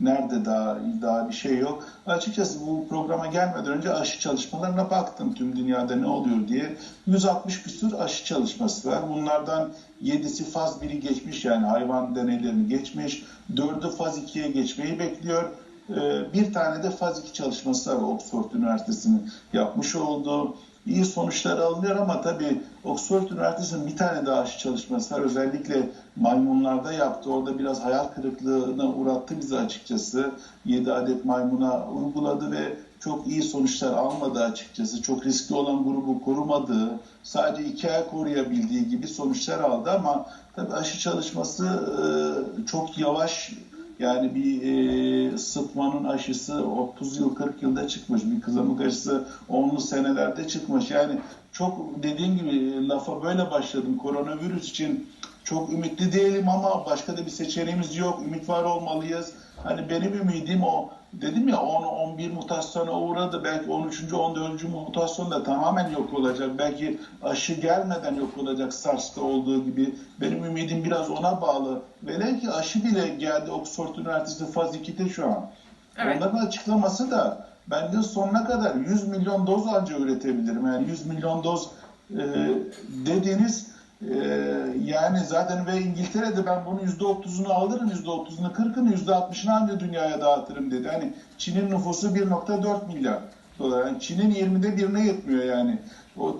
Nerede daha daha bir şey yok. Açıkçası bu programa gelmeden önce aşı çalışmalarına baktım tüm dünyada ne oluyor diye. 160 küsur aşı çalışması var. Bunlardan 7'si faz 1'i geçmiş yani hayvan deneylerini geçmiş. 4'ü faz 2'ye geçmeyi bekliyor. Ee, Bir tane de faz 2 çalışması var Oxford Üniversitesi'nin yapmış olduğu. İyi sonuçlar alınıyor ama tabii Oxford Üniversitesi'nin bir tane daha aşı çalışması var. Özellikle maymunlarda yaptı. Orada biraz hayal kırıklığına uğrattı bizi açıkçası. 7 adet maymuna uyguladı ve çok iyi sonuçlar almadı açıkçası. Çok riskli olan grubu korumadığı, sadece iki ay koruyabildiği gibi sonuçlar aldı ama tabii aşı çalışması e, çok yavaş yani bir e, sıtmanın aşısı 30 yıl 40 yılda çıkmış. Bir kızamık aşısı 10'lu senelerde çıkmış. Yani çok dediğim gibi lafa böyle başladım. Koronavirüs için çok ümitli değilim ama başka da bir seçeneğimiz yok. Ümit var olmalıyız. Hani benim ümidim o. Dedim ya 10-11 mutasyona uğradı. Belki 13. 14. mutasyon da tamamen yok olacak. Belki aşı gelmeden yok olacak SARS'ta olduğu gibi. Benim ümidim biraz ona bağlı. Velev ki aşı bile geldi Oxford Üniversitesi faz 2'de şu an. Evet. Onların açıklaması da ben yıl sonuna kadar 100 milyon doz anca üretebilirim. Yani 100 milyon doz e, dediğiniz e, yani zaten ve İngiltere'de ben bunun %30'unu alırım, %30'unu 40'ını, %60'ını anca dünyaya dağıtırım dedi. Hani Çin'in nüfusu 1.4 milyar dolar. Yani Çin'in 20'de birine yetmiyor yani. O